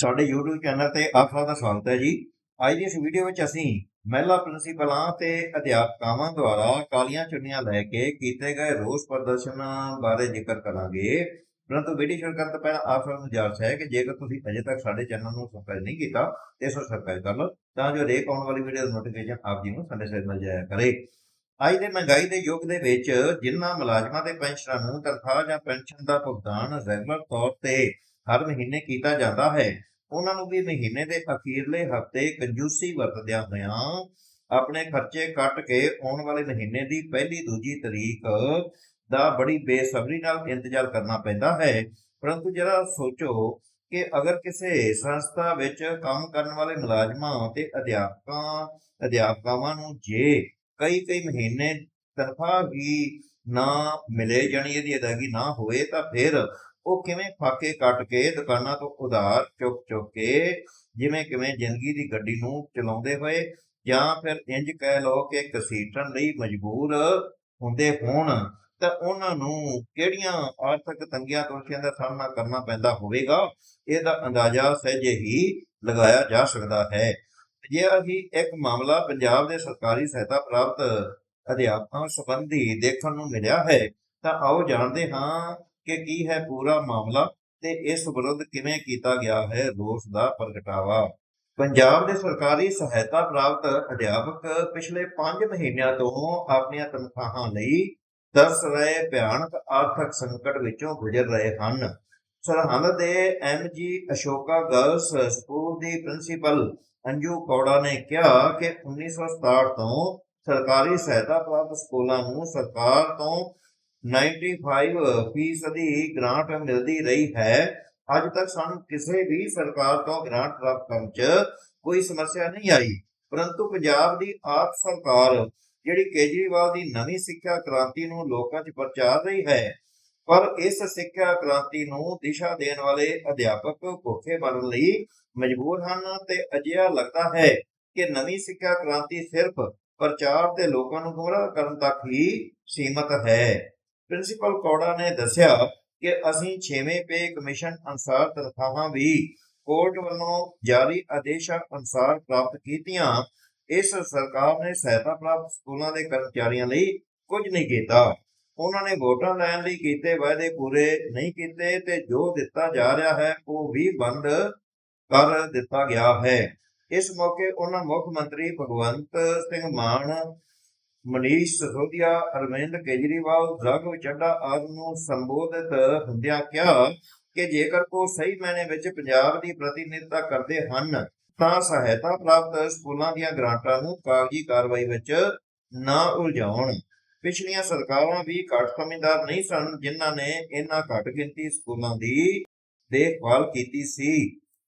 ਸਾਡੇ YouTube channel ਤੇ ਆਪ ਸਭ ਦਾ ਸਵਾਗਤ ਹੈ ਜੀ। ਅੱਜ ਦੀ ਇਸ ਵੀਡੀਓ ਵਿੱਚ ਅਸੀਂ ਮਹਿਲਾ ਪ੍ਰਿੰਸੀਪਲਾਂ ਤੇ ਅਧਿਆਪਕਾਵਾਂ ਦੁਆਰਾ ਕਾਲੀਆਂ ਚੁੰਨੀਆਂ ਲੈ ਕੇ ਕੀਤੇ ਗਏ ਰੋਸ ਪ੍ਰਦਰਸ਼ਨ ਬਾਰੇ ਜ਼ਿਕਰ ਕਰਾਂਗੇ। ਪਰੰਤੂ ਵੀਡੀਓ ਸ਼ੁਰੂ ਕਰਨ ਤੋਂ ਪਹਿਲਾਂ ਆਪ ਸਭ ਨੂੰ ਗੁਜ਼ਾਰਿਸ਼ ਹੈ ਕਿ ਜੇਕਰ ਤੁਸੀਂ ਅਜੇ ਤੱਕ ਸਾਡੇ ਚੈਨਲ ਨੂੰ ਸਬਸਕ੍ਰਾਈਬ ਨਹੀਂ ਕੀਤਾ, ਤੇ ਇਸ ਨੂੰ ਸਬਸਕ੍ਰਾਈਬ ਕਰ ਲਓ, ਤਾਂ ਜੋ ਰੇਕ ਆਉਣ ਵਾਲੀ ਵੀਡੀਓ ਦੀ ਨੋਟੀਫਿਕੇਸ਼ਨ ਆਪ ਜੀ ਨੂੰ ਸਾਡੇ ਸਿਰ ਮਿਲ ਜਾਇਆ ਕਰੇ। ਅੱਜ ਦੇ ਮਹਿੰਗਾਈ ਦੇ ਯੁੱਗ ਦੇ ਵਿੱਚ ਜਿਨ੍ਹਾਂ ਮੁਲਾਜ਼ਮਾਂ ਦੇ ਪੈਨਸ਼ਨਰਾਂ ਨੂੰ ਤਨਖਾਹ ਜਾਂ ਪੈਨਸ਼ਨ ਦਾ ਭੁਗਤਾਨ ਰੈਗੂਲਰ ਤੌਰ ਤੇ ਹਰ ਮਹੀਨੇ ਕੀਤਾ ਜਾਂਦਾ ਹੈ ਉਹਨਾਂ ਨੂੰ ਵੀ ਮਹੀਨੇ ਦੇ ਅਖੀਰਲੇ ਹਫ਼ਤੇ ਕੰਜੂਸੀ ਵਰਤਦਿਆਂ ਹੋਇਆਂ ਆਪਣੇ ਖਰਚੇ ਕੱਟ ਕੇ ਆਉਣ ਵਾਲੇ ਮਹੀਨੇ ਦੀ ਪਹਿਲੀ ਦੂਜੀ ਤਰੀਕ ਦਾ ਬੜੀ ਬੇਸਬਰੀ ਨਾਲ ਇੰਤਜ਼ਾਰ ਕਰਨਾ ਪੈਂਦਾ ਹੈ। ਪਰੰਤੂ ਜਰਾ ਸੋਚੋ ਕਿ ਅਗਰ ਕਿਸੇ ਸੰਸਥਾ ਵਿੱਚ ਕੰਮ ਕਰਨ ਵਾਲੇ ਮੁਲਾਜ਼ਮਾਂ ਤੇ ਅਧਿਆਪਕਾਂ, ਅਧਿਆਪਕਾਵਾਂ ਨੂੰ ਜੇ ਕਈ ਕਈ ਮਹੀਨੇ ਤਨਖਾਹ ਵੀ ਨਾ ਮਿਲੇ, ਜਾਣੀ ਇਹਦੀ ਅਦਾਇਗੀ ਨਾ ਹੋਵੇ ਤਾਂ ਫਿਰ ਉਹ ਕਿਵੇਂ ਫਾਕੇ ਕੱਟ ਕੇ ਦੁਕਾਨਾਂ ਤੋਂ ਉਧਾਰ ਚੁੱਕ ਚੁੱਕ ਕੇ ਜਿਵੇਂ ਕਿਵੇਂ ਜ਼ਿੰਦਗੀ ਦੀ ਗੱਡੀ ਨੂੰ ਚਲਾਉਂਦੇ ਹੋਏ ਜਾਂ ਫਿਰ ਇੰਜ ਕਹਿ ਲਓ ਕਿ ਘਸੀਟਣ ਲਈ ਮਜਬੂਰ ਹੁੰਦੇ ਹੋਣ, ਤਾਂ ਉਹਨਾਂ ਨੂੰ ਕਿਹੜੀਆਂ ਆਰਥਿਕ ਤੰਗੀਆਂ ਤੋਸ਼ੀਆਂ ਦਾ ਸਾਹਮਣਾ ਕਰਨਾ ਪੈਂਦਾ ਹੋਵੇਗਾ? ਇਹਦਾ ਅੰਦਾਜ਼ਾ ਸਹਿਜੇ ਹੀ ਲਗਾਇਆ ਜਾ ਸਕਦਾ ਹੈ। ਜੇ ਅਸੀਂ ਇੱਕ ਮਾਮਲਾ ਪੰਜਾਬ ਦੇ ਸਰਕਾਰੀ ਸਹਾਇਤਾ ਪ੍ਰਾਪਤ ਅਧਿਆਪਕਾਂ ਸੰਬੰਧੀ ਦੇਖਣ ਨੂੰ ਮਿਲਿਆ ਹੈ। ਤਾਂ ਆਓ ਜਾਣਦੇ ਹਾਂ ਕਿ ਕੀ ਹੈ ਪੂਰਾ ਮਾਮਲਾ ਤੇ ਇਸ ਵਿਰੁੱਧ ਕਿਵੇਂ ਕੀਤਾ ਗਿਆ ਹੈ ਰੋਸ ਦਾ ਪ੍ਰਗਟਾਵਾ? ਪੰਜਾਬ ਦੇ ਸਰਕਾਰੀ ਸਹਾਇਤਾ ਪ੍ਰਾਪਤ ਅਧਿਆਪਕ ਪਿਛਲੇ 5 ਮਹੀਨਿਆਂ ਤੋਂ ਆਪਣੀਆਂ ਤਨਖਾਹਾਂ ਲਈ ਤਰਸ ਰਹੇ ਭਿਆਨਕ ਆਰਥਿਕ ਸੰਕਟ ਵਿੱਚੋਂ ਗੁਜ਼ਰ ਰਹੇ ਹਨ। ਸਰਹੰਦ ਦੇ ਐਮਜੀ ਅਸ਼ੋਕਾ ਗਰਲਸ ਸਕੂਲ ਦੀ ਪ੍ਰਿੰਸੀਪਲ ਅੰਜੂ ਕੌੜਾ ਨੇ ਕਿਹਾ ਕਿ 1967 ਤੋਂ ਸਰਕਾਰੀ ਸਹਾਇਤਾ ਪ੍ਰਾਪਤ ਸਕੂਲਾਂ ਨੂੰ ਸਰਕਾਰ ਤੋਂ 95 ਫੀਸਦੀ ਗ੍ਰਾਂਟ ਮਿਲਦੀ ਰਹੀ ਹੈ। ਅੱਜ ਤੱਕ ਸਾਨੂੰ ਕਿਸੇ ਵੀ ਸਰਕਾਰ ਤੋਂ ਗ੍ਰਾਂਟ ਪ੍ਰਾਪਤ ਕਰਨ 'ਚ ਕੋਈ ਸਮੱਸਿਆ ਨਹੀਂ ਆਈ। ਪਰੰਤੂ ਪੰਜਾਬ ਦੀ ਆਪ ਸਰਕਾਰ ਜਿਹੜੀ ਕੇਜਰੀਵਾਲ ਦੀ ਨਵੀਂ ਸਿੱਖਿਆ ਕ੍ਰਾਂਤੀ ਨੂੰ ਲੋਕਾਂ 'ਚ ਪ੍ਰਚਾਰ ਰਹੀ ਹੈ, ਪਰ ਇਸ ਸਿੱਖਿਆ ਕ੍ਰਾਂਤੀ ਨੂੰ ਦਿਸ਼ਾ ਦੇਣ ਵਾਲੇ ਅਧਿਆਪਕ ਭੁੱਖੇ ਮਰਨ ਲਈ ਮਜਬੂਰ ਹਨ ਤੇ ਅਜਿਹਾ ਲੱਗਦਾ ਹੈ ਕਿ ਨਵੀਂ ਸਿੱਖਿਆ ਕ੍ਰਾਂਤੀ ਸਿਰਫ ਪ੍ਰਚਾਰ ਤੇ ਲੋਕਾਂ ਨੂੰ ਗੁੰਮਰਾਹ ਕਰਨ ਤੱਕ ਹੀ ਸੀਮਤ ਹੈ। ਪ੍ਰਿੰਸੀਪਲ ਕੌੜਾ ਨੇ ਦੱਸਿਆ ਕਿ ਅਸੀਂ 6ਵੇਂ ਪੇ ਕਮਿਸ਼ਨ ਅਨੁਸਾਰ ਤਨਖਾਹਾਂ ਵੀ ਕੋਰਟ ਵੱਲੋਂ ਜਾਰੀ ਆਦੇਸ਼ਾਂ ਅਨੁਸਾਰ ਪ੍ਰਾਪਤ ਕੀਤੀਆਂ। ਇਸ ਸਰਕਾਰ ਨੇ ਸਹਾਇਤਾ ਪ੍ਰਾਪਤ ਸਕੂਲਾਂ ਦੇ ਕਰਮਚਾਰੀਆਂ ਲਈ ਕੁਝ ਨਹੀਂ ਕੀਤਾ। ਉਹਨਾਂ ਨੇ ਵੋਟਾਂ ਲੈਣ ਲਈ ਕੀਤੇ, ਵਾਅਦੇ ਪੂਰੇ ਨਹੀਂ ਕੀਤੇ ਤੇ ਜੋ ਦਿੱਤਾ ਜਾ ਰਿਹਾ ਹੈ, ਉਹ ਵੀ ਬੰਦ ਕਰ ਦਿੱਤਾ ਗਿਆ ਹੈ। ਇਸ ਮੌਕੇ ਉਹਨਾਂ ਮੁੱਖ ਮੰਤਰੀ ਭਗਵੰਤ ਸਿੰਘ ਮਾਨ ਮਨੀਸ਼ ਸਿਸੋਦੀਆ ਅਰਵਿੰਦ ਕੇਜਰੀਵਾਲ ਰਾਘਵ ਚੱਡਾ ਆਦਿ ਨੂੰ ਸੰਬੋਧਿਤ ਹੁੰਦਿਆਂ ਕਿਹਾ ਕਿ ਜੇਕਰ ਕੋ ਸਹੀ ਮਾਇਨੇ ਵਿੱਚ ਪੰਜਾਬ ਦੀ ਪ੍ਰਤੀਨਿਧਤਾ ਕਰਦੇ ਹਨ, ਤਾਂ ਸਹਾਇਤਾ ਪ੍ਰਾਪਤ ਸਕੂਲਾਂ ਦੀਆਂ ਗ੍ਰਾਂਟਾਂ ਨੂੰ ਕਾਗਜ਼ੀ ਕਾਰਵਾਈ ਵਿੱਚ ਨਾ ਉਲਝਾਉਣ। ਪਿਛਲੀਆਂ ਸਰਕਾਰਾਂ ਵੀ ਘੱਟ ਸਮਝਦਾਰ ਨਹੀਂ ਸਨ, ਜਿਨ੍ਹਾਂ ਨੇ ਇਹਨਾਂ ਘੱਟ ਗਿਣਤੀ ਸਕੂਲਾਂ ਦੀ ਦੇਖਭਾਲ ਕੀਤੀ ਸੀ।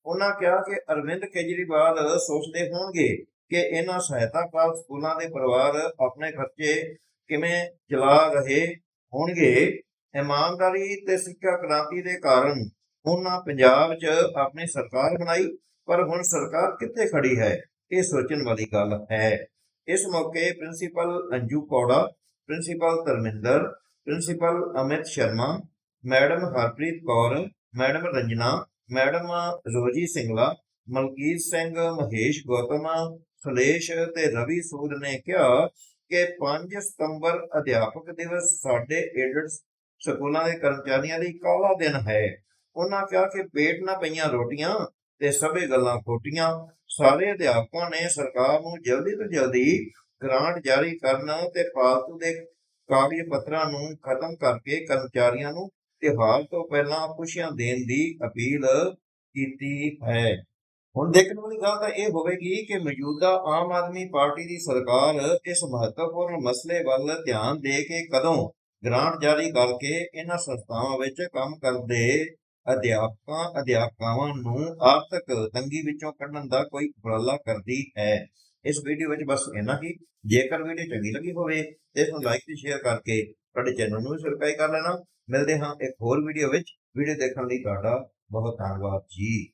ਉਹਨਾਂ ਕਿਹਾ ਕਿ ਅਰਵਿੰਦ ਕੇਜਰੀਵਾਲ ਸੋਚਦੇ ਹੋਣਗੇ ਕਿ ਇਹਨਾਂ ਸਹਾਇਤਾ ਪ੍ਰਾਪਤ ਸਕੂਲਾਂ ਦੇ ਪਰਿਵਾਰ ਆਪਣੇ ਖਰਚੇ ਕਿਵੇਂ ਚਲਾ ਰਹੇ ਹੋਣਗੇ? ਇਮਾਨਦਾਰੀ ਤੇ ਸਿੱਖਿਆ ਕ੍ਰਾਂਤੀ ਦੇ ਕਾਰਨ ਉਹਨਾਂ ਪੰਜਾਬ 'ਚ ਆਪਣੀ ਸਰਕਾਰ ਬਣਾਈ, ਪਰ ਹੁਣ ਸਰਕਾਰ ਕਿੱਥੇ ਖੜੀ ਹੈ? ਇਹ ਸੋਚਣ ਵਾਲੀ ਗੱਲ ਹੈ। ਇਸ ਮੌਕੇ principal Anju Kaura, principal Dharminder, principal Amit Sharma, madam Harpreet Kaur, madam Ranjana, madam Rozy Singla, Malkit Singh Mahesh, Gautam Sulesh ਤੇ ਰਵੀ ਸੂਦ ਨੇ ਕਿਹਾ ਕਿ 5 ਸਤੰਬਰ ਅਧਿਆਪਕ ਦਿਵਸ ਸਾਡੇ ਏਡਡ ਸਕੂਲਾਂ ਦੇ ਕਰਮਚਾਰੀਆਂ ਲਈ ਕਾਲਾ ਦਿਨ ਹੈ। ਉਹਨਾਂ ਕਿਹਾ ਕਿ ਪੇਟ ਨਾ ਪਈਆਂ ਰੋਟੀਆਂ ਤੇ ਸਭੇ ਗੱਲਾਂ ਖੋਟੀਆਂ। ਸਾਰੇ ਅਧਿਆਪਕਾਂ ਨੇ ਸਰਕਾਰ ਨੂੰ ਜਲਦੀ ਤੋਂ ਜਲਦੀ ਗ੍ਰਾਂਟ ਜਾਰੀ ਕਰਨ ਤੇ ਫਾਲਤੂ ਦੇ ਕਾਗਜ਼ ਪੱਤਰਾਂ ਨੂੰ ਖਤਮ ਕਰਕੇ ਕਰਮਚਾਰੀਆਂ ਨੂੰ ਤਿਉਹਾਰ ਤੋਂ ਪਹਿਲਾਂ ਖੁਸ਼ੀਆਂ ਦੇਣ ਦੀ ਅਪੀਲ ਕੀਤੀ ਹੈ। ਹੁਣ ਦੇਖਣ ਵਾਲੀ ਗੱਲ ਤਾਂ ਇਹ ਹੋਵੇਗੀ ਕਿ ਮੌਜੂਦਾ ਆਮ ਆਦਮੀ ਪਾਰਟੀ ਦੀ ਸਰਕਾਰ ਇਸ ਮਹੱਤਵਪੂਰਨ ਮਸਲੇ ਵੱਲ ਧਿਆਨ ਦੇ ਕੇ ਕਦੋਂ ਗ੍ਰਾਂਟ ਜਾਰੀ ਕਰਕੇ ਇਹਨਾਂ ਸੰਸਥਾਵਾਂ ਵਿੱਚ ਕੰਮ ਕਰਦੇ ਅਧਿਆਪਕਾਂ, ਅਧਿਆਪਕਾਵਾਂ ਨੂੰ ਆਰਥਿਕ ਤੰਗੀ ਵਿੱਚੋਂ ਕੱਢਣ ਦਾ ਕੋਈ ਉਪਰਾਲਾ ਕਰਦੀ ਹੈ। ਇਸ ਵੀਡੀਓ ਵਿੱਚ ਬਸ ਇੰਨਾ ਹੀ। ਜੇਕਰ ਵੀਡੀਓ ਚੰਗੀ ਲੱਗੀ ਹੋਵੇ ਤੇ ਇਸ ਨੂੰ ਲਾਈਕ ਤੇ ਸ਼ੇਅਰ ਕਰਕੇ ਤੁਹਾਡੇ ਚੈਨਲ ਨੂੰ ਵੀ ਸਬਸਕ੍ਰਾਈਬ ਕਰ ਲੈਣਾ। ਮਿਲਦੇ ਹਾਂ ਇੱਕ ਹੋਰ ਵੀਡੀਓ ਵਿੱਚ। ਵੀਡੀਓ ਦੇਖਣ ਲਈ ਤੁਹਾਡਾ ਬਹੁਤ ਧੰਨਵਾਦ ਜੀ।